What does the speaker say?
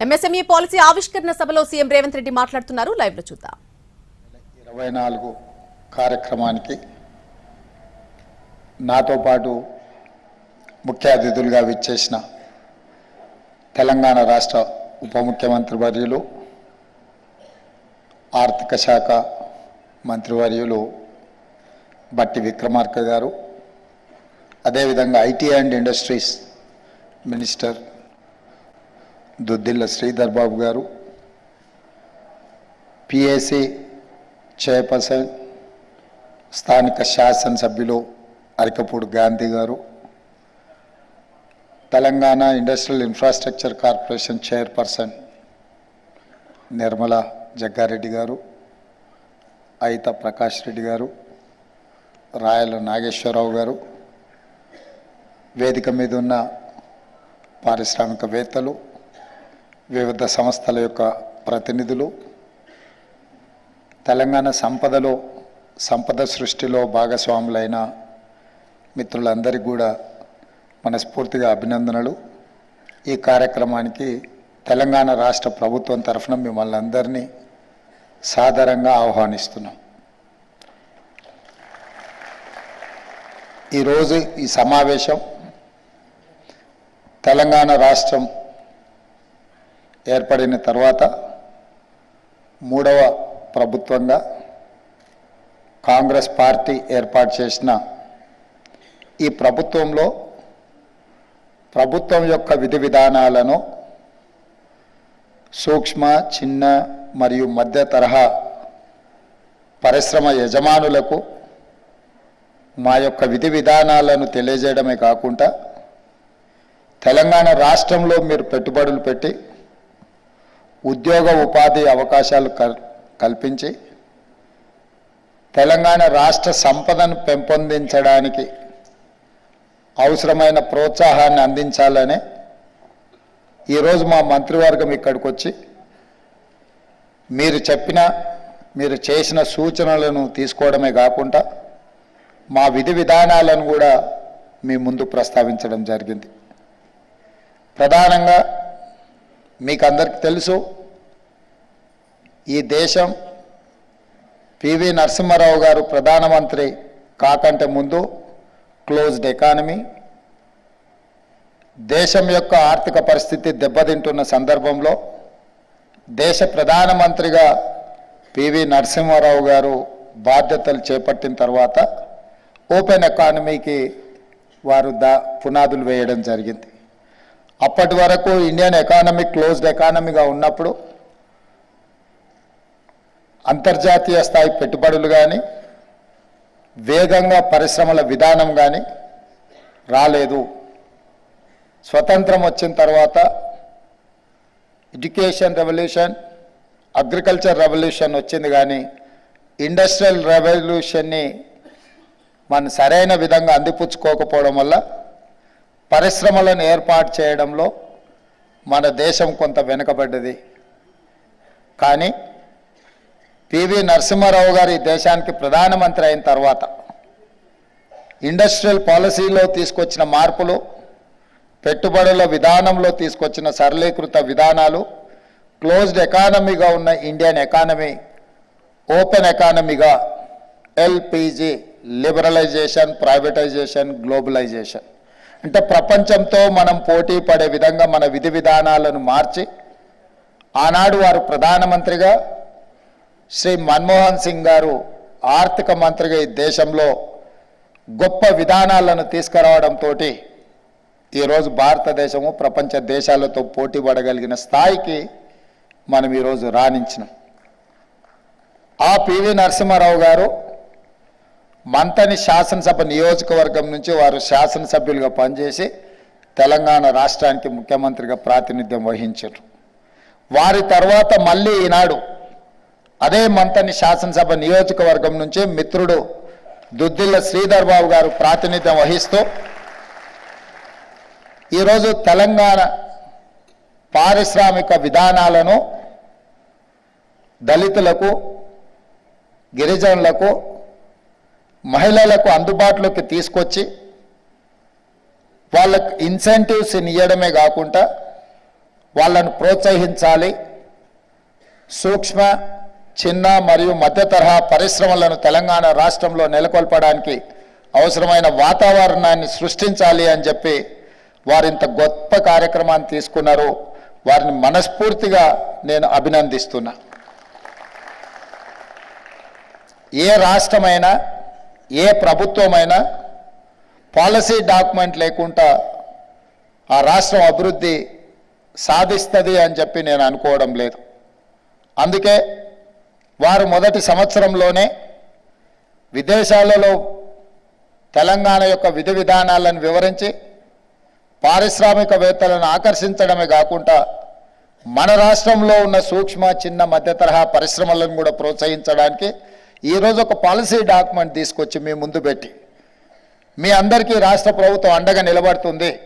MSME policy ఆవిష్కరణ సభలో CM Revanth Reddy మాట్లాడుతున్నారు. లైవ్లో చూద్దాం. ఇరవై నాలుగు కార్యక్రమానికి నాతో పాటు ముఖ్య అతిథులుగా విచ్చేసిన తెలంగాణ రాష్ట్ర ఉప ముఖ్యమంత్రి వర్యులు ఆర్థిక శాఖ మంత్రివర్యులు బట్టి విక్రమార్క గారు అదేవిధంగా IT and industries minister Duddilla Sridhar Babu గారు పిఏసి చైర్పర్సన్ స్థానిక శాసనసభ్యులు అరికపూడి గాంధీ గారు Telangana industrial infrastructure corporation chairperson Nirmala Jaggareddy గారు అయిత ప్రకాష్ రెడ్డి గారు రాయల నాగేశ్వరరావు గారు వేదిక మీద ఉన్న పారిశ్రామికవేత్తలు వివిధ సంస్థల యొక్క ప్రతినిధులు తెలంగాణ సంపదలో సంపద సృష్టిలో భాగస్వాములైన మిత్రులందరికీ కూడా మనస్ఫూర్తిగా అభినందనలు. ఈ కార్యక్రమానికి తెలంగాణ రాష్ట్ర ప్రభుత్వం తరఫున మిమ్మల్ని అందరినీ సాధారణంగా ఆహ్వానిస్తున్నాం. ఈరోజు ఈ సమావేశం తెలంగాణ రాష్ట్రం ఏర్పడిన తర్వాత మూడవ ప్రభుత్వంగా కాంగ్రెస్ పార్టీ ఏర్పాటు చేసిన ఈ ప్రభుత్వంలో ప్రభుత్వం యొక్క విధి విధానాలను సూక్ష్మ చిన్న మరియు మధ్య తరహా పరిశ్రమ యజమానులకు మా యొక్క విధి విధానాలను తెలియజేయడమే కాకుండా తెలంగాణ రాష్ట్రంలో మీరు పెట్టుబడులు పెట్టి ఉద్యోగ ఉపాధి అవకాశాలు కల్- కల్పించి తెలంగాణ రాష్ట్ర సంపదను పెంపొందించడానికి అవసరమైన ప్రోత్సాహాన్ని అందించాలనే ఈరోజు మా మంత్రివర్గం ఇక్కడికి వచ్చి మీరు చెప్పిన మీరు చేసిన సూచనలను తీసుకోవడమే కాకుండా మా విధి విధానాలను కూడా మీ ముందు ప్రస్తావించడం జరిగింది. ప్రధానంగా మీకు అందరికి తెలుసు ఈ దేశం పివి నరసింహారావు గారు ప్రధానమంత్రి కాకంటే ముందు క్లోజ్డ్ ఎకానమీ దేశం యొక్క ఆర్థిక పరిస్థితి దెబ్బతింటున్న సందర్భంలో దేశ ప్రధానమంత్రిగా పివి నరసింహారావు గారు బాధ్యతలు చేపట్టిన తర్వాత ఓపెన్ ఎకానమీకి వారు దా పునాదులు వేయడం జరిగింది. అప్పటి వరకు ఇండియన్ ఎకానమీ క్లోజ్డ్ ఎకానమీగా ఉన్నప్పుడు అంతర్జాతీయ స్థాయి పెట్టుబడులు కానీ వేగంగా పరిశ్రమల విధానం కానీ రాలేదు. స్వతంత్రం వచ్చిన తర్వాత ఎడ్యుకేషన్ రెవల్యూషన్ అగ్రికల్చర్ రెవల్యూషన్ వచ్చింది కానీ ఇండస్ట్రియల్ రెవల్యూషన్ని మనం సరైన విధంగా అందిపుచ్చుకోకపోవడం వల్ల పరిశ్రమలను ఏర్పాటు చేయడంలో మన దేశం కొంత వెనుకబడ్డది. కానీ పివి నరసింహారావు గారు ఈ దేశానికి ప్రధానమంత్రి అయిన తర్వాత ఇండస్ట్రియల్ పాలసీలో తీసుకొచ్చిన మార్పులు పెట్టుబడుల విధానంలో తీసుకొచ్చిన సరళీకృత విధానాలు క్లోజ్డ్ ఎకానమీగా ఉన్న ఇండియన్ ఎకానమీ ఓపెన్ ఎకానమీగా ఎల్పిజి లిబరలైజేషన్ ప్రైవేటైజేషన్ గ్లోబలైజేషన్. అంటే ప్రపంచంతో మనం పోటీ పడే విధంగా మన విధి విధానాలను మార్చి ఆనాడు వారు ప్రధానమంత్రిగా శ్రీ మన్మోహన్ సింగ్ గారు ఆర్థిక మంత్రిగా ఈ దేశంలో గొప్ప విధానాలను తీసుకురావడంతో ఈరోజు భారతదేశము ప్రపంచ దేశాలతో పోటీ పడగలిగిన స్థాయికి మనం ఈరోజు రాణించినాం. ఆ పివి నరసింహారావు గారు మంతని శాసనసభ నియోజకవర్గం నుంచి వారు శాసనసభ్యులుగా పనిచేసి తెలంగాణ రాష్ట్రానికి ముఖ్యమంత్రిగా ప్రాతినిధ్యం వహించారు. వారి తర్వాత మళ్ళీ ఈనాడు అదే మంతని శాసనసభ నియోజకవర్గం నుంచి మిత్రుడు దుద్దిల్ల శ్రీధర్ బాబు గారు ప్రాతినిధ్యం వహిస్తూ ఈరోజు తెలంగాణ పారిశ్రామిక విధానాలను దళితులకు గిరిజనులకు మహిళలకు అందుబాటులోకి తీసుకొచ్చి వాళ్ళకు ఇన్సెంటివ్స్ ఇవ్వడమే కాకుండా వాళ్ళను ప్రోత్సహించాలి. సూక్ష్మ చిన్న మరియు మధ్య తరహా పరిశ్రమలను తెలంగాణ రాష్ట్రంలో నెలకొల్పడానికి అవసరమైన వాతావరణాన్ని సృష్టించాలి అని చెప్పి వారింత గొప్ప కార్యక్రమాన్ని తీసుకున్నారు. వారిని మనస్ఫూర్తిగా నేను అభినందిస్తున్నా. ఏ రాష్ట్రమైనా ఏ ప్రభుత్వమైనా పాలసీ డాక్యుమెంట్ లేకుండా ఆ రాష్ట్రం అభివృద్ధి సాధిస్తుంది అని చెప్పి నేను అనుకోవడం లేదు. అందుకే వారు మొదటి సంవత్సరంలోనే విదేశాలలో తెలంగాణ యొక్క విధి విధానాలను వివరించి పారిశ్రామికవేత్తలను ఆకర్షించడమే కాకుండా మన రాష్ట్రంలో ఉన్న సూక్ష్మ చిన్న మధ్య తరహా పరిశ్రమలను కూడా ప్రోత్సహించడానికి ఈరోజు ఒక పాలసీ డాక్యుమెంట్ తీసుకొచ్చి మీ ముందు పెట్టి. మీ అందరికీ రాష్ట్ర ప్రభుత్వం అండగా నిలబడుతుంది.